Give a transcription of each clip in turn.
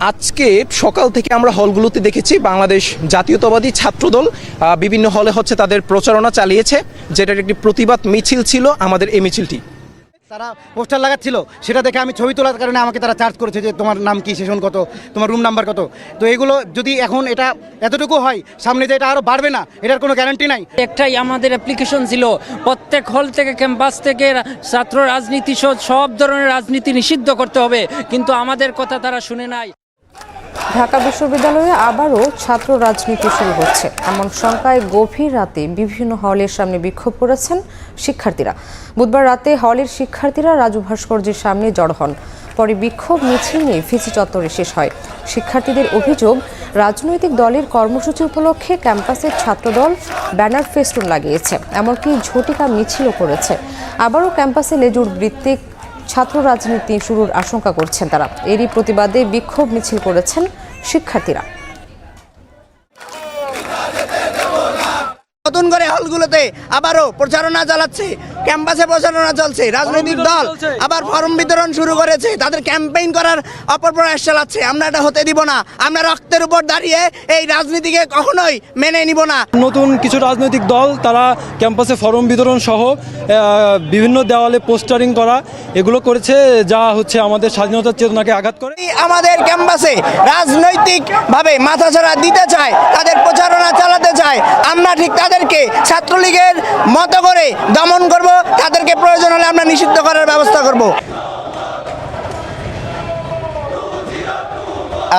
আজকে সকাল থেকে আমরা হলগুলোতে দেখেছি বাংলাদেশ জাতীয়তাবাদী ছাত্রদল আহ, বিভিন্ন হলে হচ্ছে তাদের প্রচারণা চালিয়েছে যেটার একটি প্রতিবাদ মিছিল ছিল আমাদের এই মিছিলটি। তারা পোস্টার লাগাচ্ছিল সেটা দেখে আমি ছবি তোলার কারণে আমাকে তারা চার্জ করেছে যে তোমার নাম কি সেশন কত তোমার রুম নাম্বার কত। তো এগুলো যদি এখন এটা এতটুকু হয় সামনে যে এটা আরও বাড়বে না এটার কোনো গ্যারান্টি নাই। একটাই আমাদের অ্যাপ্লিকেশন ছিল প্রত্যেক হল থেকে ক্যাম্পাস থেকে ছাত্র রাজনীতি সহ সব ধরনের রাজনীতি নিষিদ্ধ করতে হবে কিন্তু আমাদের কথা তারা শুনে নাই। ঢাকা বিশ্ববিদ্যালয়ে আবারও ছাত্র রাজনীতি শুরু হচ্ছে। এমন শঙ্কায় গভীর রাতে বিভিন্ন হলের সামনে বিক্ষোভ করেছেন শিক্ষার্থীরা। বুধবার রাতে হলের শিক্ষার্থীরা রাজু ভাস্কর্যের সামনে জড়ো হন। পরে বিক্ষোভ মিছিল নিয়ে ফিসি চত্বরে শেষ হয়। শিক্ষার্থীদের অভিযোগ, রাজনৈতিক দলের কর্মসূচি উপলক্ষে ক্যাম্পাসের ছাত্রদল ব্যানার ফেস্টুন লাগিয়েছে। এমনকি ঝটিকা মিছিলও করেছে। আবারও ক্যাম্পাসে লেজুর বৃত্তিক ছাত্র রাজনীতি শুরুর আশঙ্কা করছেন তারা। এরই প্রতিবাদে বিক্ষোভ মিছিল করেছেন শিক্ষার্থীরা। নতুন করে হলগুলোতে আবারও প্রচারণা চালাচ্ছে ক্যাম্পাসে প্রচারণা চলছে রাজনৈতিক দল আবার ফর্ম বিতরণ শুরু করেছে তাদের ক্যাম্পেইন করার অপপ্রয়াস চালাচ্ছে আমরা এটা হতে দিব না। আমরা রক্তের উপর দাঁড়িয়ে এই রাজনীতিকে কখনোই মেনে নিব না। নতুন কিছু রাজনৈতিক দল তারা ক্যাম্পাসে ফরম বিতরণ সহ বিভিন্ন দেওয়ালে পোস্টারিং করা এগুলো করেছে যা হচ্ছে আমাদের স্বাধীনতার চেতনাকে আঘাত করে। আমাদের ক্যাম্পাসে রাজনৈতিকভাবে মাথাছাড়া দিতে চায় তাদের প্রচারণা চালাতে চায় আমরা ঠিক তাদেরকে ছাত্রলীগের মতো করে দমন করব তাদেরকে প্রয়োজন হলে আমরা নিষিদ্ধ করার ব্যবস্থা করব।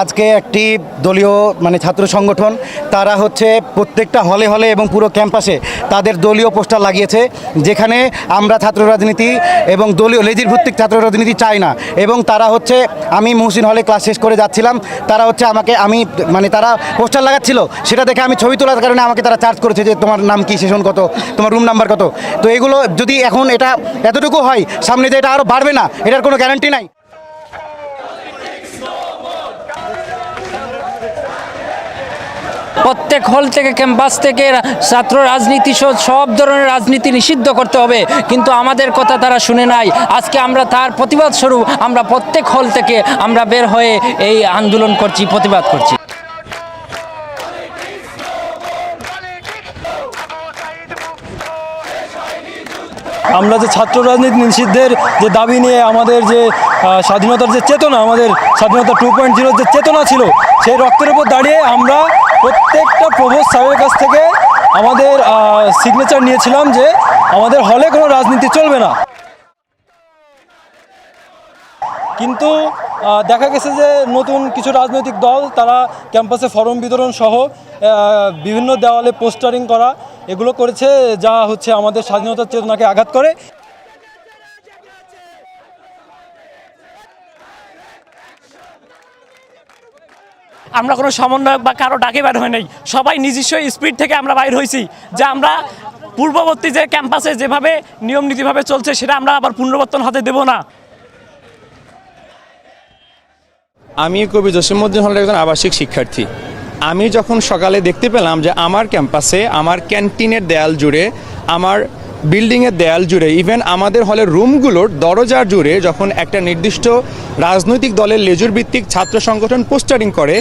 আজকে একটি দলীয় মানে ছাত্র সংগঠন, তারা হচ্ছে প্রত্যেকটা হলে হলে এবং পুরো ক্যাম্পাসে তাদের দলীয় পোস্টার লাগিয়েছে, যেখানে আমরা ছাত্র রাজনীতি এবং দলীয়, লেজির ভিত্তিক ছাত্র রাজনীতি চাই না। এবং তারা হচ্ছে, আমি মহসিন হলে ক্লাস শেষ করে যাচ্ছিলাম, তারা হচ্ছে আমাকে, আমি মানে তারা পোস্টার লাগাচ্ছিল, সেটা দেখে আমি ছবি তোলার কারণে আমাকে তারা চার্জ করেছে যে তোমার নাম কি সেশন কত, তোমার রুম নাম্বার কত। তো এগুলো যদি এখন এটা এতটুকু হয়, সামনে যে এটা আরও বাড়বে না, এটার কোনো গ্যারান্টি নাই। প্রত্যেক হল থেকে, ক্যাম্পাস থেকে ছাত্র রাজনীতি সহ সব ধরনের রাজনীতি নিষিদ্ধ করতে হবে। কিন্তু আমাদের কথা তারা শুনে নাই। আজকে আমরা তার প্রতিবাদ স্বরূপ আমরা প্রত্যেক হল থেকে আমরা বের হয়ে এই আন্দোলন করছি, প্রতিবাদ করছি। আমরা যে ছাত্র রাজনীতি নিষিদ্ধের যে দাবি নিয়ে আমাদের যে স্বাধীনতার যে চেতনা, আমাদের স্বাধীনতা টু পয়েন্ট জিরোর যে চেতনা ছিল, সেই রক্তের উপর দাঁড়িয়ে আমরা প্রত্যেকটা প্রভোস্ট সাহেবের কাছ থেকে আমাদের সিগনেচার নিয়েছিলাম যে আমাদের হলে কোনো রাজনীতি চলবে না। কিন্তু দেখা গেছে যে নতুন কিছু রাজনৈতিক দল, তারা ক্যাম্পাসে ফরম বিতরণ সহ বিভিন্ন দেওয়ালে পোস্টারিং করা, এগুলো করেছে যা হচ্ছে আমাদের স্বাধীনতার চেতনাকে আঘাত করে। আমরা কোনো সমন্বয়ক বা কারও ডাকে বের হয় নাই। সবাই নিজস্ব স্পিড থেকে আমরা বাইর হয়েছি যে আমরা পূর্ববর্তী যে ক্যাম্পাসে যেভাবে নিয়ম নীতিভাবে চলছে, সেটা আমরা আবার পুনর্বর্তন হতে দেব না। আমি কবি জসিমুদ্দিন হলের একজন আবাসিক শিক্ষার্থী। আমি যখন সকালে দেখতে পেলাম যে আমার ক্যাম্পাসে, আমার ক্যান্টিনের দেয়াল জুড়ে আমার বিল্ডিংয়ের দেয়াল জুড়ে ইভেন আমাদের হলের রুমগুলোর দরজা জুড়ে যখন একটা নির্দিষ্ট রাজনৈতিক দলের লেজুর ভিত্তিক ছাত্র সংগঠন পোস্টারিং করে,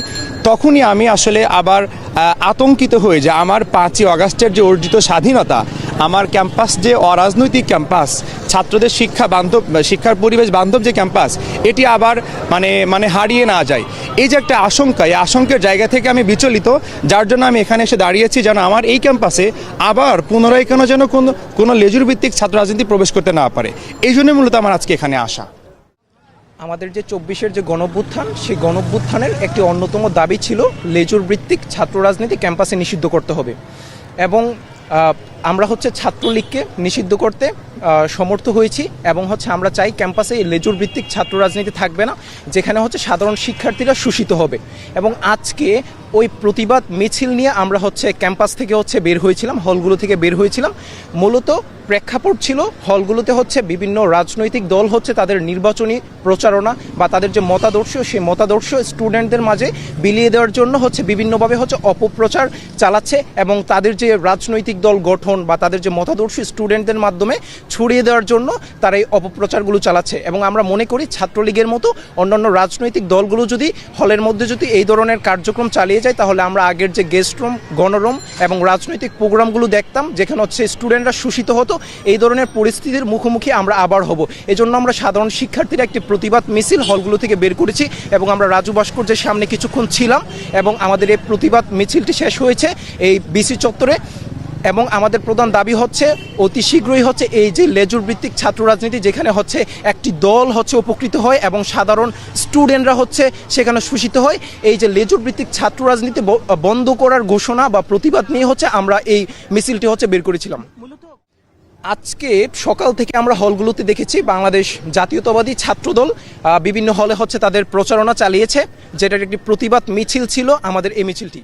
তখনই আমি আসলে আবার আতঙ্কিত হয়ে যে আমার পাঁচই অগাস্টের যে অর্জিত স্বাধীনতা আমার ক্যাম্পাস যে অরাজনৈতিক ক্যাম্পাস, ছাত্রদের শিক্ষা বান্ধব, শিক্ষার পরিবেশ বান্ধব যে ক্যাম্পাস, এটি আবার মানে মানে হারিয়ে না যায়। এই যে একটা আশঙ্কা, এই আশঙ্কের জায়গা থেকে আমি বিচলিত, যার জন্য আমি এখানে এসে দাঁড়িয়েছি যেন আমার এই ক্যাম্পাসে আবার পুনরায় কেন যেন কোনো কোনো লেজুর ভিত্তিক ছাত্র রাজনীতি প্রবেশ করতে না পারে। এই জন্য মূলত আমার আজকে এখানে আসা। আমাদের যে চব্বিশের যে গণভ্যুত্থান, সেই গণভ্যুত্থানের একটি অন্যতম দাবি ছিল লেজুর ভিত্তিক ছাত্র রাজনীতি ক্যাম্পাসে নিষিদ্ধ করতে হবে। এবং আমরা হচ্ছে ছাত্রলীগকে নিষিদ্ধ করতে সমর্থ হয়েছি এবং হচ্ছে আমরা চাই ক্যাম্পাসে লেজুর ভিত্তিক ছাত্র রাজনীতি থাকবে না, যেখানে হচ্ছে সাধারণ শিক্ষার্থীরা শোষিত হবে। এবং আজকে ওই প্রতিবাদ মিছিল নিয়ে আমরা হচ্ছে ক্যাম্পাস থেকে হচ্ছে বের হয়েছিলাম, হলগুলো থেকে বের হয়েছিলাম। মূলত প্রেক্ষাপট ছিল হলগুলোতে হচ্ছে বিভিন্ন রাজনৈতিক দল হচ্ছে তাদের নির্বাচনী প্রচারণা বা তাদের যে মতাদর্শ, সেই মতাদর্শ স্টুডেন্টদের মাঝে বিলিয়ে দেওয়ার জন্য হচ্ছে বিভিন্নভাবে হচ্ছে অপপ্রচার চালাচ্ছে এবং তাদের যে রাজনৈতিক দল গঠন সংগঠন বা তাদের যে মতাদর্শী স্টুডেন্টদের মাধ্যমে ছড়িয়ে দেওয়ার জন্য তারা এই অপপ্রচারগুলো চালাচ্ছে। এবং আমরা মনে করি ছাত্রলীগের মতো অন্যান্য রাজনৈতিক দলগুলো যদি হলের মধ্যে যদি এই ধরনের কার্যক্রম চালিয়ে যায়, তাহলে আমরা আগের যে গেস্ট রুম গণরুম এবং রাজনৈতিক প্রোগ্রামগুলো দেখতাম, যেখানে হচ্ছে স্টুডেন্টরা শোষিত হতো, এই ধরনের পরিস্থিতির মুখোমুখি আমরা আবার হব। এজন্য আমরা সাধারণ শিক্ষার্থীরা একটি প্রতিবাদ মিছিল হলগুলো থেকে বের করেছি এবং আমরা রাজু ভাস্কর্যের সামনে কিছুক্ষণ ছিলাম এবং আমাদের এই প্রতিবাদ মিছিলটি শেষ হয়েছে। এই বিসি চত্বরে এবং আমাদের প্রধান দাবি হচ্ছে, অতি শীঘ্রই হচ্ছে এই যে লেজুর ভিত্তিক ছাত্র রাজনীতি যেখানে হচ্ছে একটি দল হচ্ছে উপকৃত হয় এবং সাধারণ স্টুডেন্টরা হচ্ছে সেখানে শোষিত হয়, এই যে লেজুর ভিত্তিক ছাত্র রাজনীতি বন্ধ করার ঘোষণা বা প্রতিবাদ নিয়ে হচ্ছে আমরা এই মিছিলটি হচ্ছে বের করেছিলাম। আজকে সকাল থেকে আমরা হলগুলোতে দেখেছি বাংলাদেশ জাতীয়তাবাদী ছাত্রদল বিভিন্ন হলে হচ্ছে তাদের প্রচারণা চালিয়েছে, যেটার একটি প্রতিবাদ মিছিল ছিল আমাদের এই মিছিলটি।